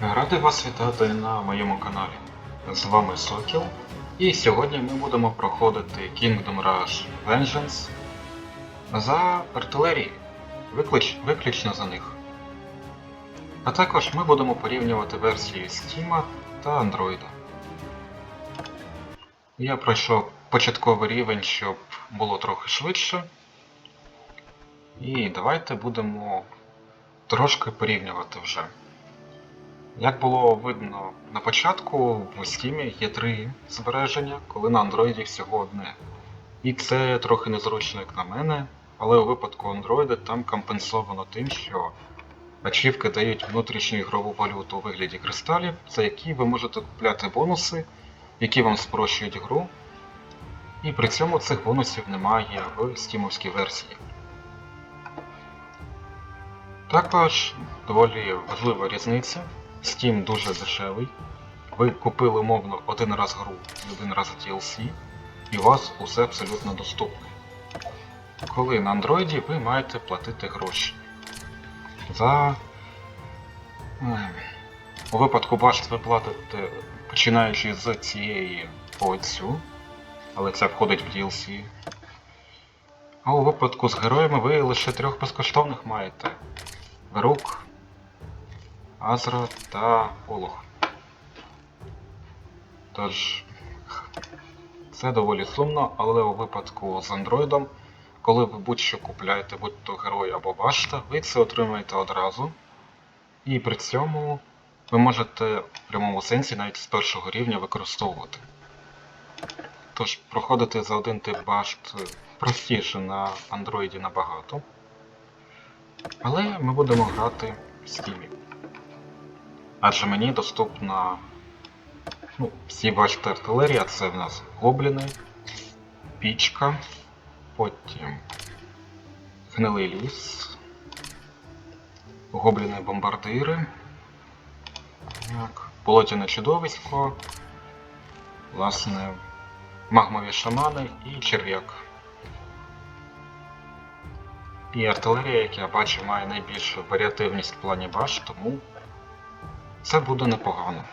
Радий вас вітати на моєму каналі. З вами Сокіл. І сьогодні ми будемо проходити Kingdom Rush Vengeance за артилерією. Виклич... Виключно за них. А також ми будемо порівнювати версії Steam та Android. Я пройшов початковий рівень, щоб було трохи швидше. І давайте будемо трошки порівнювати вже. Як було видно на початку, в Steam є три збереження, коли на Android всього одне. І це трохи незручно, як на мене, але у випадку Android там компенсовано тим, що ачівки дають внутрішню ігрову валюту у вигляді кристалів, за які ви можете купляти бонуси, які вам спрощують гру. І при цьому цих бонусів немає в стімовській версії. Також доволі важлива різниця. Steam дуже дешевий. Ви купили умовно один раз гру і один раз DLC, і у вас усе абсолютно доступне. Коли на Android ви маєте платити гроші. За. ем, У випадку башт ви платите починаючи з цієї по але це входить в DLC. А у випадку з героями ви лише трьох безкоштовних маєте. Верук, Азра та Олух. Тож, це доволі сумно, але у випадку з андроїдом, коли ви будь-що купляєте, будь то герой або башта, ви це отримаєте одразу. І при цьому ви можете в прямому сенсі навіть з першого рівня використовувати. Тож, проходити за один тип башт простіше на андроїді набагато. Але ми будемо грати в стімі. Адже мені доступна ну, всі бачите артилерія, це в нас гобліни, пічка, потім гнилий ліс, гобліни бомбардири, так, болотяне чудовисько, власне, магмові шамани і черв'як. І артилерія, як я бачу, має найбільшу варіативність в плані баш, тому це буде непогано.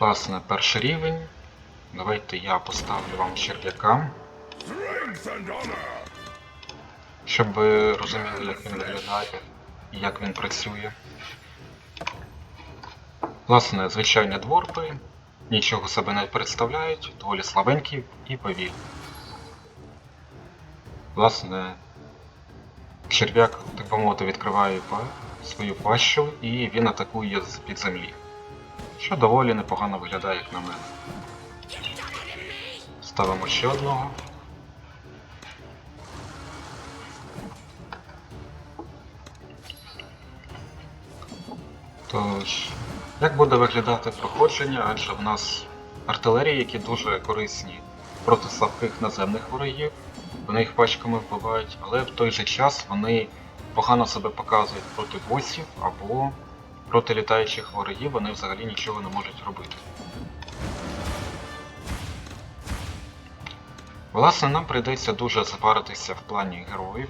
Власне, перший рівень. Давайте я поставлю вам черв'яка, щоб ви розуміли, як він виглядає і як він працює. Власне, звичайні дворпи, нічого себе не представляють, доволі слабенькі і повільні. Власне, черв'як, так би мовити, відкриває свою пащу і він атакує з-під землі. Що доволі непогано виглядає, як на мене. Ставимо ще одного. Тож, як буде виглядати проходження, адже в нас артилерії, які дуже корисні проти слабких наземних ворогів, вони їх пачками вбивають, але в той же час вони погано себе показують проти босів або проти літаючих ворогів, вони взагалі нічого не можуть робити. Власне, нам прийдеться дуже запаритися в плані героїв,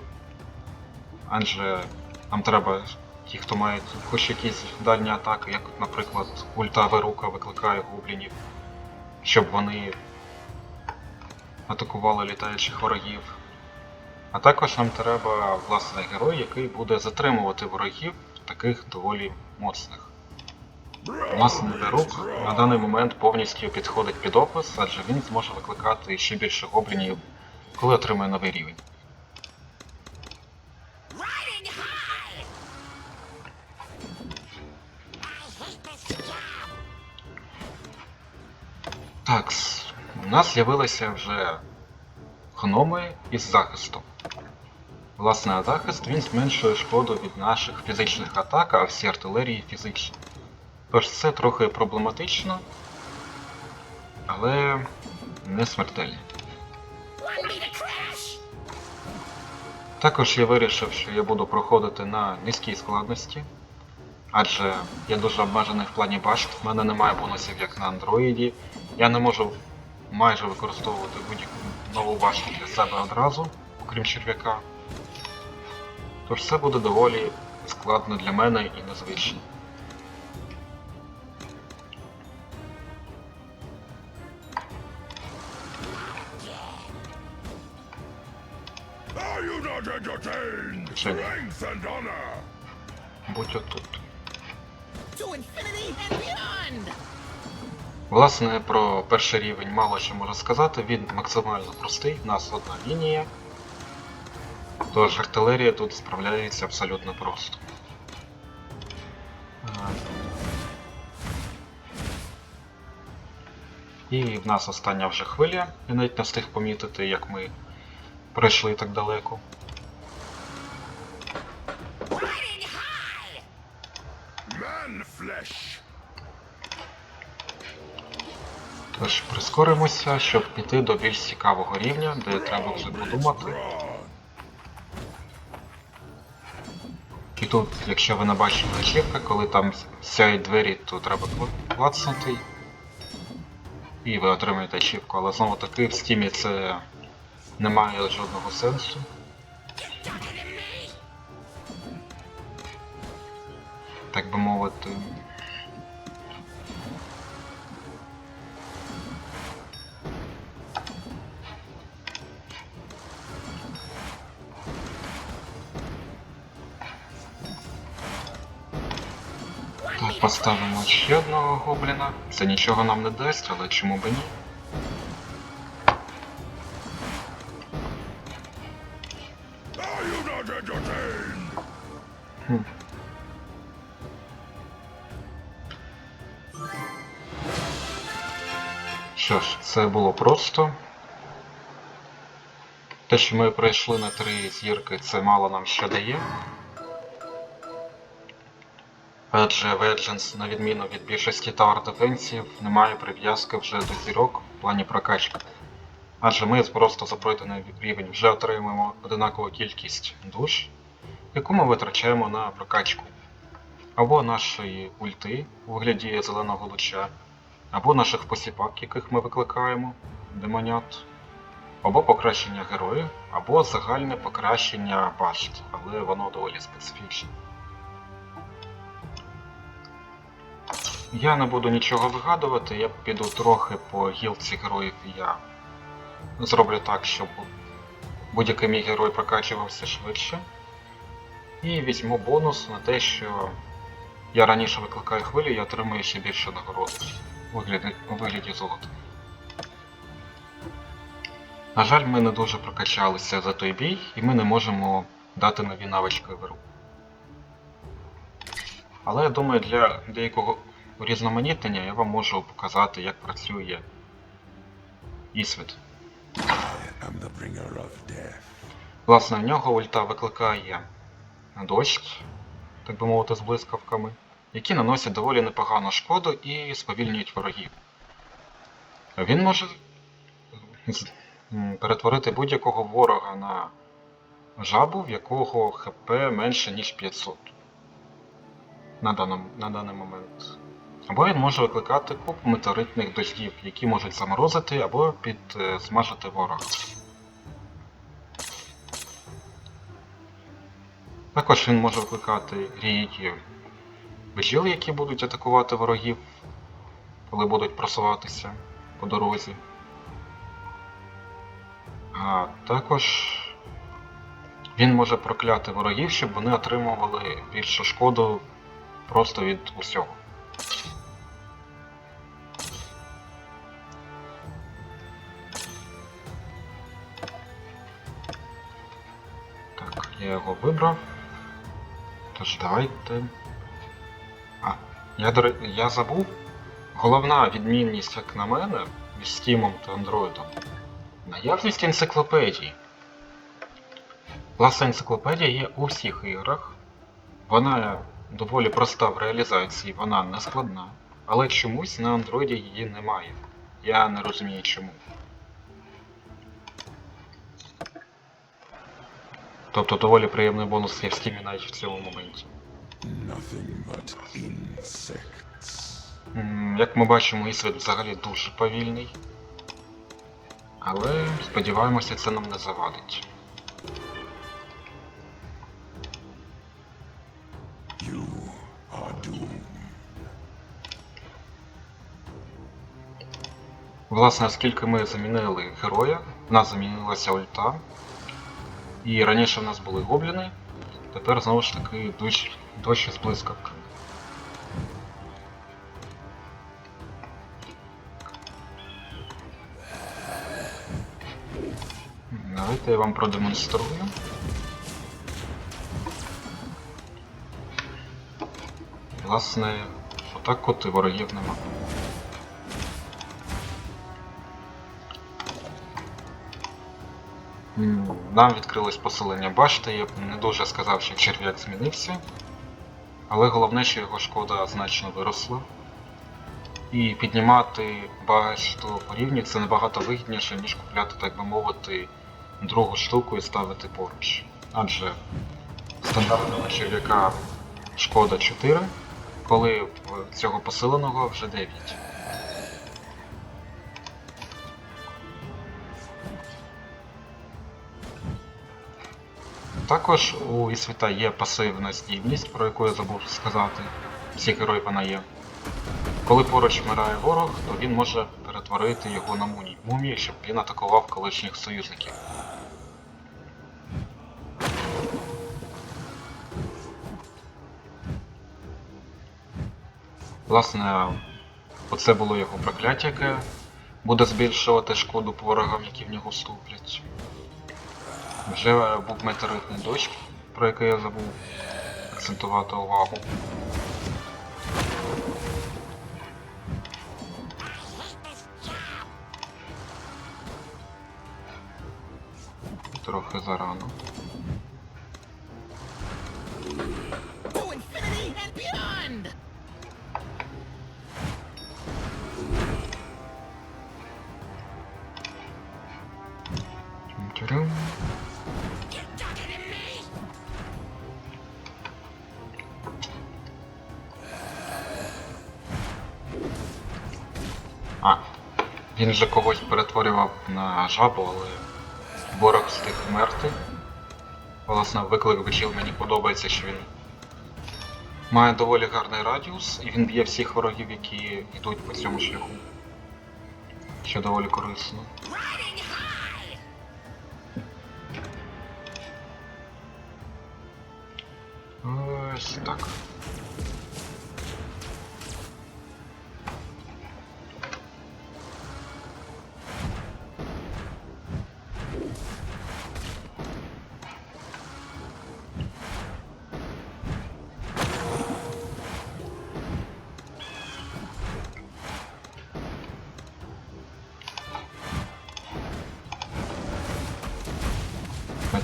адже нам треба ті, хто мають хоч якісь дальні атаки, як, наприклад, ульта Верука викликає гоблінів, щоб вони атакували літаючих ворогів. А також нам треба власний герой, який буде затримувати ворогів таких доволі моцних. Власний Верук на даний момент повністю підходить під опис, адже він зможе викликати ще більше гоблінів, коли отримає новий рівень. У нас з'явилися вже гноми із захистом. Власне, захист він зменшує шкоду від наших фізичних атак, а всі артилерії фізичні. Тож це трохи проблематично, але не смертельно. Також я вирішив, що я буду проходити на низькій складності, адже я дуже обмежений в плані башт, в мене немає бонусів як на андроїді, я не можу майже використовувати будь-яку нову башту для себе одразу. окрім черв'яка. Тож це буде доволі складно для мене і незвично. Будь отут. To infinity and beyond! Власне, про перший рівень мало що можу сказати, він максимально простий, у нас одна лінія. Тож артилерія тут справляється абсолютно просто. Е, І в нас остання вже хвиля, я навіть не встиг помітити, як ми пройшли так далеко. Man flesh. Тож прискоримося, щоб піти до більш цікавого рівня, де треба вже подумати. І тут, якщо ви не бачите ачівка, коли там сяють двері, то треба кла- клацнути. І ви отримаєте ачівку, але знову таки в стімі це не має жодного сенсу. Так би мовити. Поставимо ще одного гобліна. Це нічого нам не дасть, але чому б ні? Що ж, це було просто. Те, що ми пройшли на три зірки, це мало нам що дає. Адже Vengeance, на відміну від більшості Tower Defensive, не має прив'язки вже до зірок в плані прокачки. Адже ми просто за пройдений рівень вже отримуємо одинакову кількість душ, яку ми витрачаємо на прокачку. Або нашої ульти у вигляді зеленого луча, або наших посіпак, яких ми викликаємо, демонят, або покращення героїв, або загальне покращення башт, але воно доволі специфічне. Я не буду нічого вигадувати, я піду трохи по гілці героїв і я зроблю так, щоб будь-який мій герой прокачувався швидше. І візьму бонус на те, що я раніше викликаю хвилю і отримую ще більше нагороди у вигляді, золота. На жаль, ми не дуже прокачалися за той бій, і ми не можемо дати нові навички в гру. Але я думаю, для деякого урізноманітнення я вам можу показати, як працює Ісвіт. Власне, в нього ульта викликає дощ, так би мовити, з блискавками, які наносять доволі непогану шкоду і сповільнюють ворогів. Він може перетворити будь-якого ворога на жабу, в якого ХП менше, ніж 500 на, даному, на даний момент. Або він може викликати купу метеоритних дождів, які можуть заморозити або підсмажити ворога. Також він може викликати рійки бджіл, які будуть атакувати ворогів, коли будуть просуватися по дорозі. А також він може прокляти ворогів, щоб вони отримували більшу шкоду просто від усього. Я його вибрав. Тож давайте. А, я, я забув. Головна відмінність, як на мене, між Steam та Android. Наявність енциклопедії. Власна енциклопедія є у всіх іграх. Вона доволі проста в реалізації, вона не складна. Але чомусь на Android її немає. Я не розумію чому. Тобто доволі приємний бонус є в стімі навіть в цьому моменті. Як ми бачимо, Ісвіт взагалі дуже повільний. Але сподіваємося, це нам не завадить. You are doomed. Власне, оскільки ми замінили героя, в нас замінилася ульта. І раніше в нас були гобліни, тепер знову ж таки дощ, дощ із блискавками. Давайте я вам продемонструю. Власне, отак от і ворогів нема. Нам відкрилось поселення башти, я б не дуже сказав, що черв'як змінився. Але головне, що його шкода значно виросла. І піднімати башту по рівні це набагато вигідніше, ніж купляти, так би мовити, другу штуку і ставити поруч. Адже стандартного черв'яка шкода 4, коли цього посиленого вже 9. Також у Ісвіта є пасивна здібність, про яку я забув сказати. Всі герої вона є. Коли поруч вмирає ворог, то він може перетворити його на мумію, мумію, щоб він атакував колишніх союзників. Власне, оце було його прокляття, яке буде збільшувати шкоду по ворогам, які в нього вступлять. Вже був метеоритний дощ, про який я забув акцентувати увагу. Трохи зарано. Він же когось перетворював на жабу, але ворог встиг вмерти. Власне, виклик бджіл мені подобається, що він має доволі гарний радіус, і він б'є всіх ворогів, які йдуть по цьому шляху. Що доволі корисно. Ось так.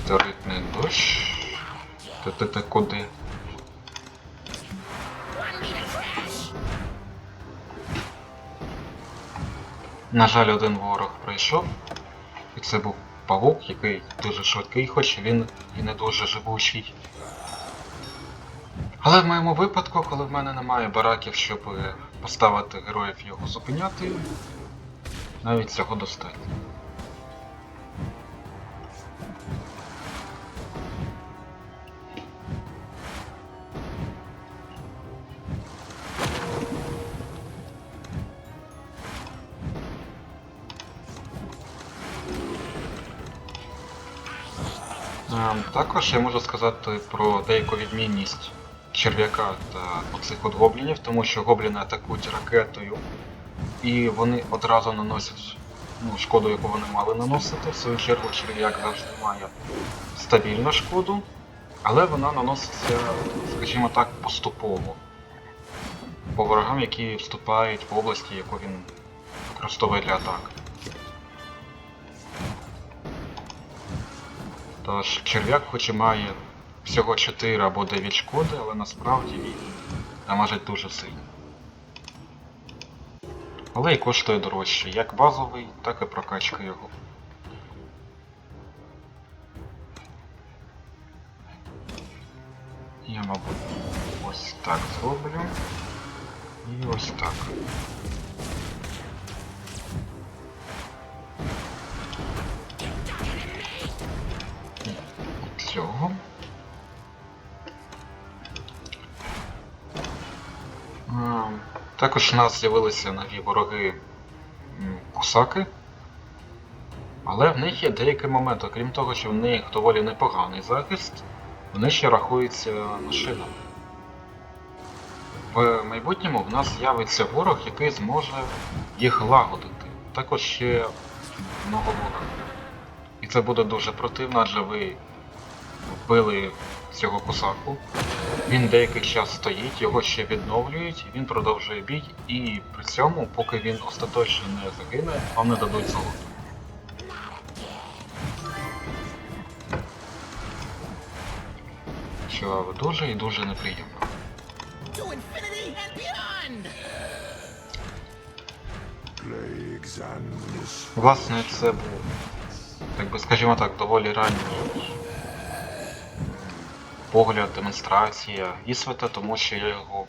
Метеоритний дощ. Куди? Want me to crash? На жаль, один ворог пройшов, і це був павук, який дуже швидкий, хоч він і не дуже живучий. Але в моєму випадку, коли в мене немає бараків, щоб е, поставити героїв його зупиняти, навіть цього достатньо. Також я можу сказати про деяку відмінність черв'яка та оцих от гоблінів, тому що гобліни атакують ракетою, і вони одразу наносять ну, шкоду, яку вони мали наносити. В свою чергу черв'як завжди має стабільну шкоду, але вона наноситься, скажімо так, поступово. По ворогам, які вступають в області, яку він використовує для атаки. Тож черв'як хоч і має всього 4 або 9 шкоди, але насправді він дамажить дуже сильно. Але і коштує дорожче, як базовий, так і прокачка його. Я, мабуть, ось так зроблю. І ось так. Цього. Також у нас з'явилися нові вороги кусаки. Але в них є деякі моменти, крім того, що в них доволі непоганий захист, вони ще рахуються машинами. В майбутньому в нас з'явиться ворог, який зможе їх лагодити. Також ще много ворога. І це буде дуже противно, адже ви вбили цього кусаку. Він деякий час стоїть, його ще відновлюють, він продовжує бій, і при цьому, поки він остаточно не загине, вам не дадуть золото. Що дуже і дуже неприємно. Власне, це був, так би скажімо так, доволі ранній погляд, демонстрація Ісвета, тому що я його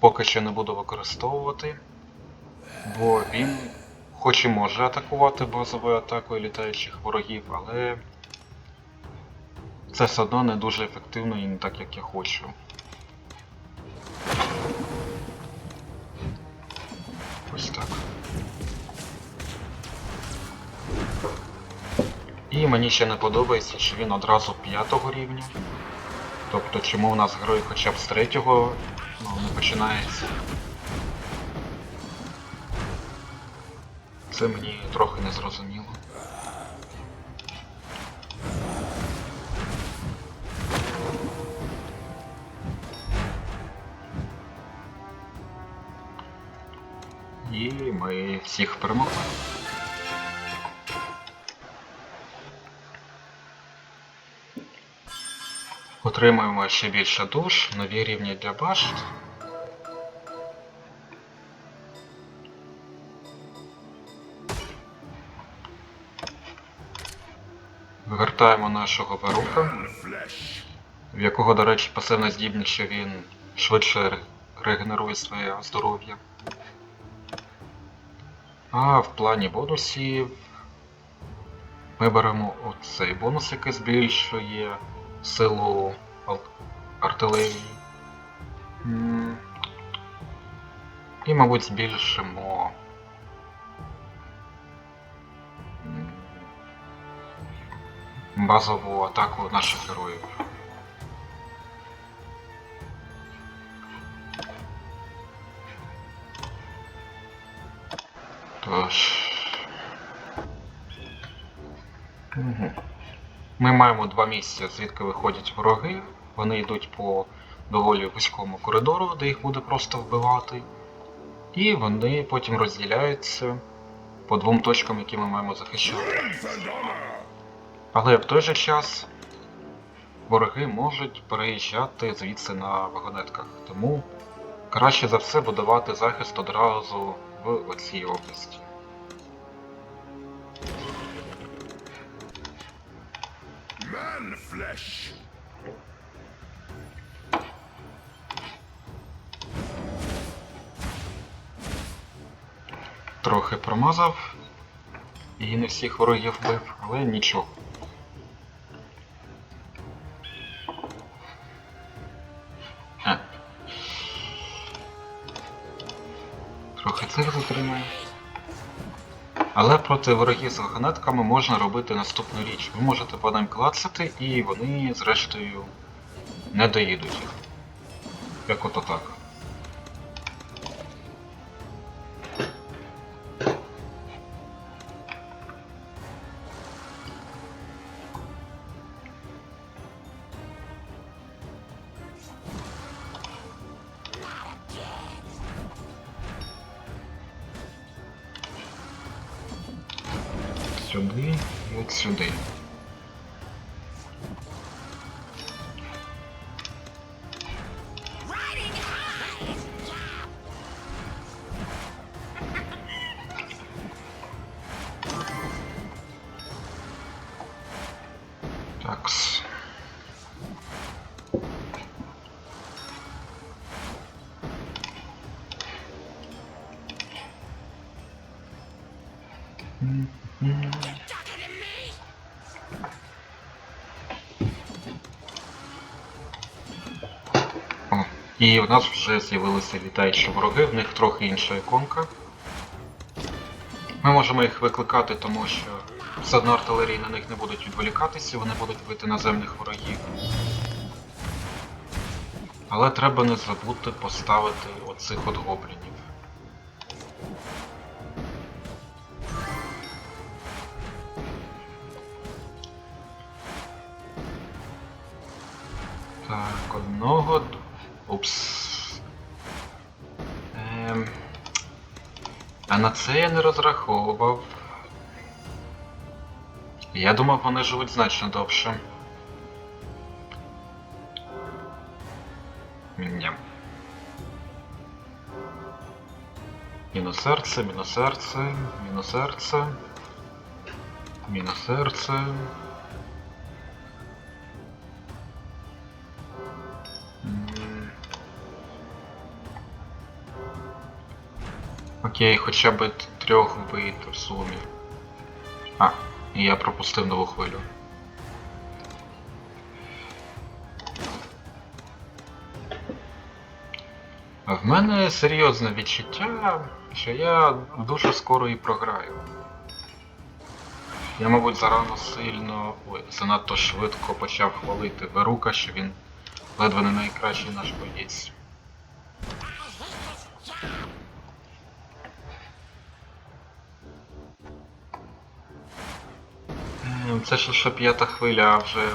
поки що не буду використовувати, бо він хоч і може атакувати базовою атакою літаючих ворогів, але це все одно не дуже ефективно і не так, як я хочу. Ось так. І мені ще не подобається, що він одразу п'ятого рівня. Тобто чому у нас герой хоча б з третього ну, не починається. Це мені трохи не зрозуміло. І ми всіх перемогли. Отримуємо ще більше душ, нові рівні для башт. Вигортаємо нашого Веруха, в якого, до речі, пасивна здібність, що він швидше регенерує своє здоров'я. А в плані бонусів ми беремо оцей бонус, який збільшує силу артилерії. І, мабуть, збільшимо. Базову атаку наших героїв. Тож. Мгм. Ми маємо два місця, звідки виходять вороги. Вони йдуть по доволі вузькому коридору, де їх буде просто вбивати. І вони потім розділяються по двом точкам, які ми маємо захищати. Але в той же час вороги можуть переїжджати звідси на вагонетках. Тому краще за все будувати захист одразу в оцій області. Man flesh. Промазав і не всіх ворогів вбив, але нічого. Е. Трохи цих затримаю. Але проти ворогів з вагонетками можна робити наступну річ. Ви можете по ним клацати, і вони, зрештою, не доїдуть їх. Як ото так. І у нас вже з'явилися літаючі вороги, в них трохи інша іконка. Ми можемо їх викликати, тому що все одно артилерії на них не будуть відволікатися, вони будуть бити наземних ворогів. Але треба не забути поставити оцих от гоблінів. Це я не розраховував. Я думав, вони живуть значно довше. Ні. Мінус серце, мінус серце, мінус серце. Мінус серце. Окей, хоча б трьох вбити в сумі. А, я пропустив нову хвилю. В мене серйозне відчуття, що я дуже скоро і програю. Я, мабуть, зарано сильно, ой, занадто швидко почав хвалити Верука, що він ледве не найкращий наш боєць. Це ж лише п'ята хвиля, а вже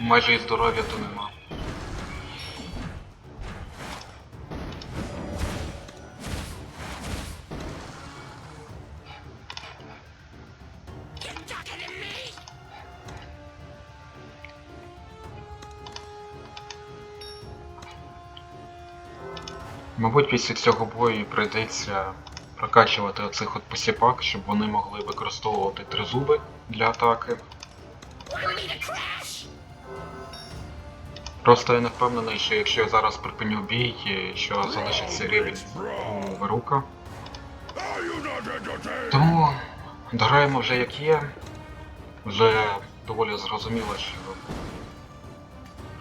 майже і здоров'я то нема. Мабуть, після цього бою прийдеться прокачувати оцих от посіпак, щоб вони могли використовувати тризуби для атаки. Просто я не впевнений, що якщо я зараз припиню бій, що залишиться рівень у Верука. Тому дограємо вже як є. Вже доволі зрозуміло, що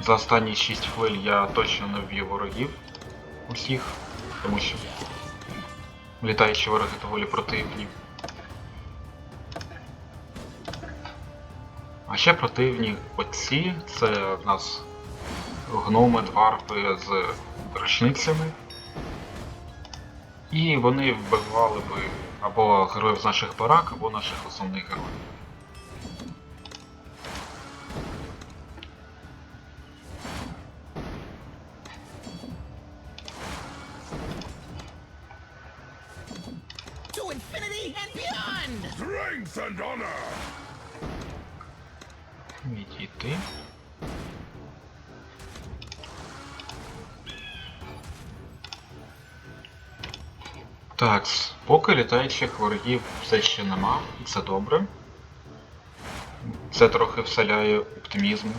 за останні 6 хвиль я точно не вб'ю ворогів усіх, тому що літаючі вороги доволі противні. А ще противні оці, це в нас гноми, дварфи з рушницями. І вони вбивали би або героїв з наших барак, або наших основних героїв. Відійти. Так, поки літаючих ворогів все ще нема, це добре. Це трохи вселяє оптимізму.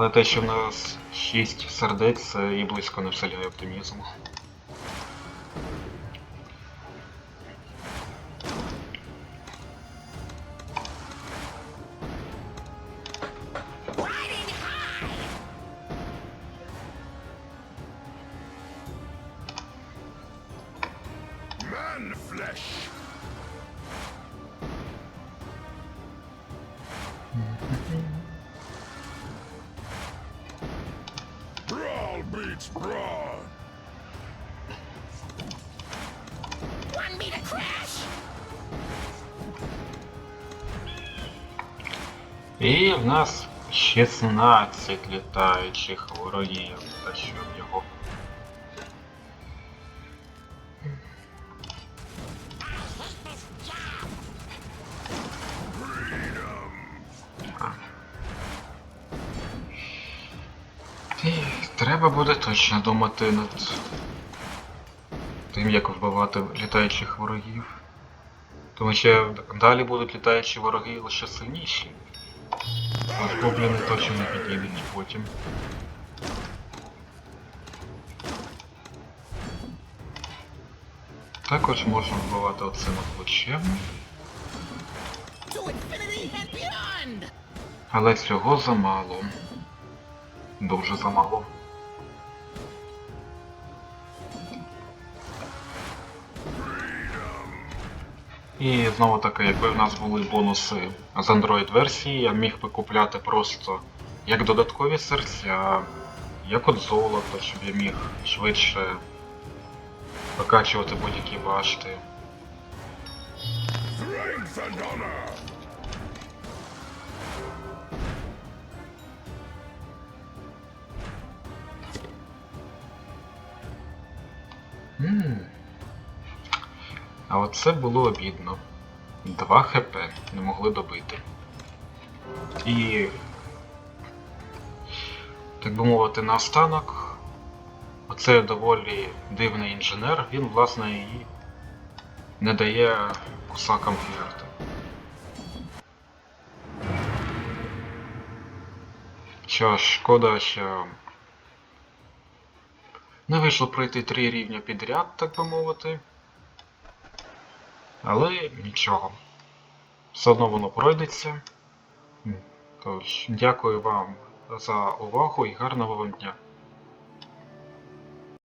Але те, що в нас 6 сердець, це і близько не вселяє оптимізму. Riding high! Man flesh! І в нас 16 літаючих ворогів. Та що в його. Треба буде точно думати над тим, як вбивати літаючих ворогів. Тому що далі будуть літаючі вороги лише сильніші. Гобліни точно не підійдуть потім. Також можна вбивати оцим плечем. Але цього замало. Дуже замало. І знову таки, якби в нас були бонуси з Android версії, я міг би купляти просто як додаткові серця, як от золото, щоб я міг швидше викачувати будь-які башти. Strength and honor. М. А оце було обідно. 2 хп не могли добити. І. Так би мовити, наостанок. Оцей доволі дивний інженер, він, власне, і не дає кусакам флірту. Що ж, шкода, що не вийшло пройти три рівня підряд, так би мовити. Але нічого. Все одно воно пройдеться. Тож, дякую вам за увагу і гарного вам дня.